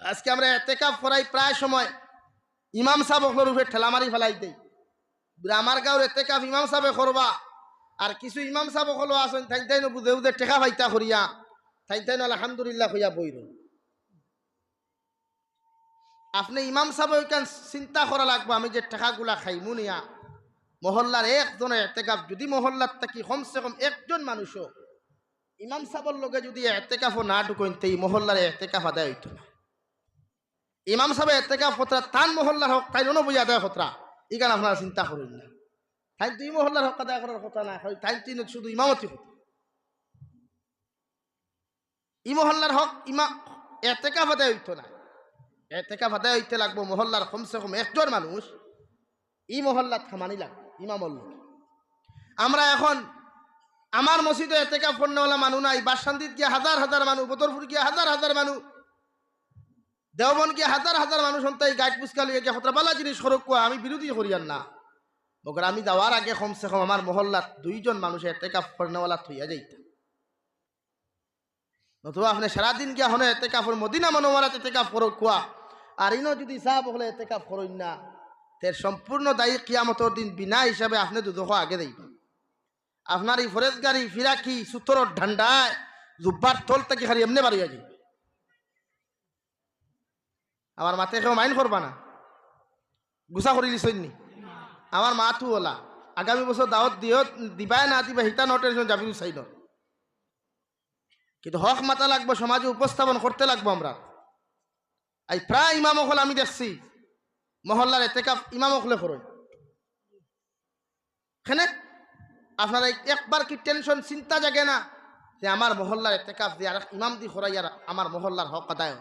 আজকে আমরা এতেকাপ করাই প্রায় সময়। ইমাম সাহেব ওগুলোর উপরে ঠেলা মারি ফেলাই দেই। আমার গাঁর এতেকাপ ইমাম সাহেবে করবা। আর কিছু ইমাম সাহেব হলো আসেন থাই তাই বুঝে বুঝে টেকা ভাইতা করিয়া। থাই তাই আলহামদুলিল্লাহ হইয়া বইর আপনি ইমাম সাহেব ওইখান চিন্তা করা লাগবো, আমি যে টাকাগুলা খাইমু নিয়া। মহল্লার একজনের এতেকাপ যদি মহল্লার থাকি কমসে কম একজন মানুষও। ইমাম সাহেবের লগে যদি এতেকাফও না ঢুকেন তো এই মহল্লার এতেকাফ আদায় হইতো না। ইমাম সাহেব এতেকাফ হতরা তান মহল্লার হক, তাই নবই আদায় হতরা ইখান আপনারা চিন্তা করুন না। তাই দুই মহল্লার হক আদায় করার কথা না হয়, তাই তিন শুধু ইমামতি হতো। ই মহল্লার হক ইমা এতেকাফ আদায় হইতো না। এতেকাফ আদায় হইতে লাগবো মহল্লার কমসে কম একজন মানুষ। ই মহল্লার থামানি লাগবে, ইমামর লোক। আমরা এখন, আমার মসজিদে এতেকাফ পড়নেওয়ালা মানুষ নাই বাসন্দিত গিয়ে হাজার হাজার মানুষ বদরপুর গিয়ে হাজার হাজার মানুষ দেওবন গিয়ে হাজার হাজার মানুষ হন্তাই গাইড পুস্কা লিয়ে গিয়ে হতরা জিনিস সরক কোয়া, আমি বিরোধী করিয়ান না। মগর আমি যাওয়ার আগে কমসে কম আমার মহল্লাত দুইজন মানুষ এতেকাফ পড়নেওয়ালা থইয়া যাইতা। নতুবা আপনি সারাদিন গিয়া হনে এতেকাফর মদিনা মনোমারাত এতেকাফ করক কোয়া আর ইনো যদি সাহাব হলে এতেকাফ করইন না তের সম্পূর্ণ দায়ী কিয়ামতর দিন বিনা হিসাবে আপনি দুদক আগে দেইবা আপনার এই ফরেজ গাড়ি ফিরাকি সুতরর ঠান্ডায় জুব্বার তোল থেকে খালি এমনি বাড়িয়া যাই আমার মাতে কেউ মাইন করবা না। গুছা করি লিছনি আমার মাথু ওলা। আগামী বছর দাওয়াত দিও দিবাই না দিবা হিতা ন টেনশন যাবি চাই কিন্তু হক মাতা লাগবো, সমাজে উপস্থাপন করতে লাগবো আমরা। এই প্রায় ইমামকল আমি দেখছি। মহল্লার এতেকাফ ইমামকলে করই খেনে আপনারা একবার কি টেনশন চিন্তা জাগে না যে আমার মহল্লার এতেকাফ দিয়ে আর ইমাম দি খরাই আর আমার মহল্লার হক আদায়।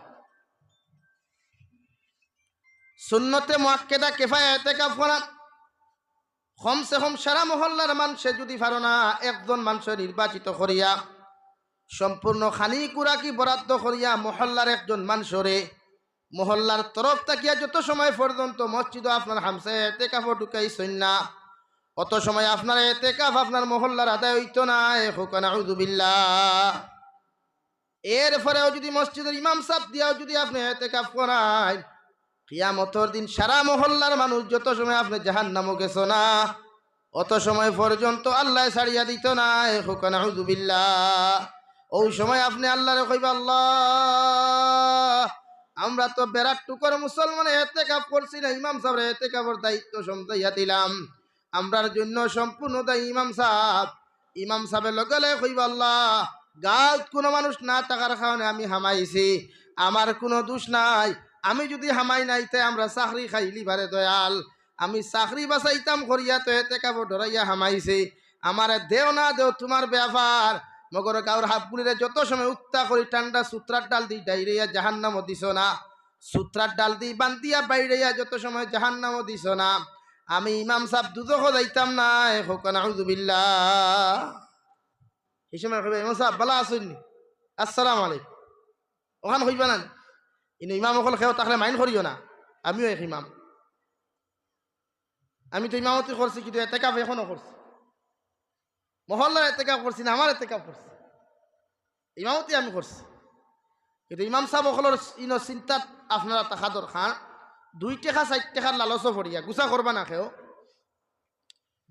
সুন্নতে মোয়াক্কেদা কেফায় এতেকাফ করা কমসে কম সারা মহল্লার মানুষে যদি পারো না, একজন মানুষের নির্বাচিত করিয়া, সম্পূর্ণ খানি কুরাকি বরাদ্দ করিয়া মহল্লার একজন মানুষরে, মহল্লার তরফ তাকিয়া যত সময় পর্যন্ত মসজিদ আপনার হামসে এতে কাপড় ঢুকাইছেন না, অত সময় আপনার এতে কাপ আপনার মহল্লার আদায় হইতো না হুকানা এর পরেও যদি মসজিদের ইমাম সাহ দিয়াও যদি আপনি এতে কাপ করায় কিয়ামতর দিন সারা মহল্লার মানুষ যত সময় আপনি জাহান নামও গেছো না, অত সময় পর্যন্ত আল্লাহ ছাড়িয়া দিত না। ওই সময় আপনি আল্লাহরে কইবা, আল্লাহ, আমরা তো বেড়ার টুকর মুসলমান এতে কাপ করছি না, ইমাম সাহেব এতে কাপড় দায়িত্ব সমতাইয়া দিলাম। আমরার জন্য সম্পূর্ণ দায়ী ইমাম সাহেব। ইমাম সাহেবের লগলে কইবা, আল্লাহ, গাঁত কোনো মানুষ না টাকার কারণে আমি হামাইছি। আমার কোনো দোষ নাই। আমি যদি হামাই নাই তাই আমরা চাকরি খাইলি বারে দয়াল। আমি চাকরি বাঁচাইতাম করিয়া তো এতে কাপড় ধরাইয়া হামাইছি। আমার দেও না, দেও তোমার ব্যাপার। মগর গাঁর হাফগুলিরে যত সময় উত্তা করি, ঠান্ডা সূত্রার ডাল দি ডাইরিয়া জাহান্নাম দিছ না। সূত্রার ডাল দি বান্দিয়া বাইরিয়া যত সময় জাহান্নাম দিছ না। আমি ইমাম সাহেব দুদক যাইতাম না হোকান আউজুবিল্লা এই সময় ইমাম সাহেব, বালা আসুননি আসসালাম আলাইকুম। ওখান হইবা না? ইনি ইমাম অকল খেয়েও তাহলে মাইন করিও না। আমিও এক ইমাম। আমি তো ইমামতি করছি কিন্তু এতে কাপ এখনও করছি মহল্লার এতে কাপ করছি না আমার এতে কাপ করছি ইমামতি আমি করছি কিন্তু ইমাম সাহেব অকলের ইনো চিন্তাত আপনারা তাহাদর খান দুই টেকা চার টেকার লালচও ফরিয়া গুছা করবা না খেও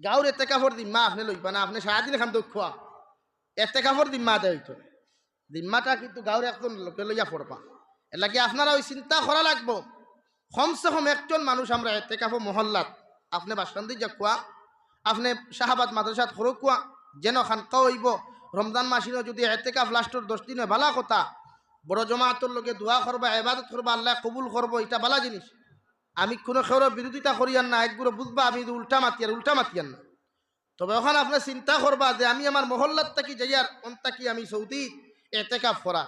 গাঁর এতে কাপড় দিম্মা আপনি লইবা না আপনি সারাদিন খান দক্ষা এতে কাপড় দিম্মা দেয় দিম্মাটা কিন্তু গাঁর একজন লোকে লইয়া পড়বা এর লাগে আপনারা ওই চিন্তা করা লাগবো? কমসে কম একজন মানুষ আমরা এতে কাপড় মহল্লাত। আপনি বাসকান্দি যা কোয়া আপনি শাহাবাদ মাদ্রাসাত সরু কোয়া যেন খানকা হইব। রমজান মাসিনও যদি এতে কাপ লাস্টর দশ দিনে ভালা কথা, বড় জমাতর লগে দোয়া করবা এবাদত করবা আল্লাহ কবুল করব এটা ভালা জিনিস আমি কোনো খেউর বিরোধিতা করিয়ান না একগুলো বুঝবা আমি উল্টা মাতিয়ার উল্টা মাতিয়ান না। তবে ওখানে আপনি চিন্তা করবা যে আমি আমার মহল্লার থাকি যাইয়ার অন্তাকি আমি সৌদি এতেকাফ করা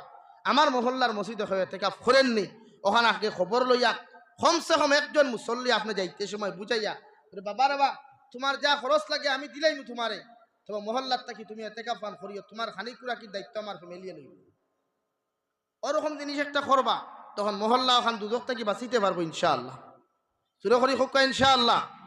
আমার মহল্লার মসজিদে হয়ে এতেকাফ করেননি ওখানে আগে খবর লইয়া কমসে কম একজন মুসল্লি আপনি যাইতে সময় বুঝাইয়া বাবা রে বা, তোমার যা খরচ লাগে আমি দিলাই নি তোমারে। তবে মহল্লার থাকি তুমি এতেকাফ পান করিও? তোমার খানি কুড়াকি দায়িত্ব আমার ফ্যামিলিয়ে লইব? ওরকম জিনিস একটা করবা, তখন মহল্লা ওখান দুদক থেকে বাঁচিতে পারব ইনশাআল্লাহ। সুরে করি হোক ইনশাআল্লাহ।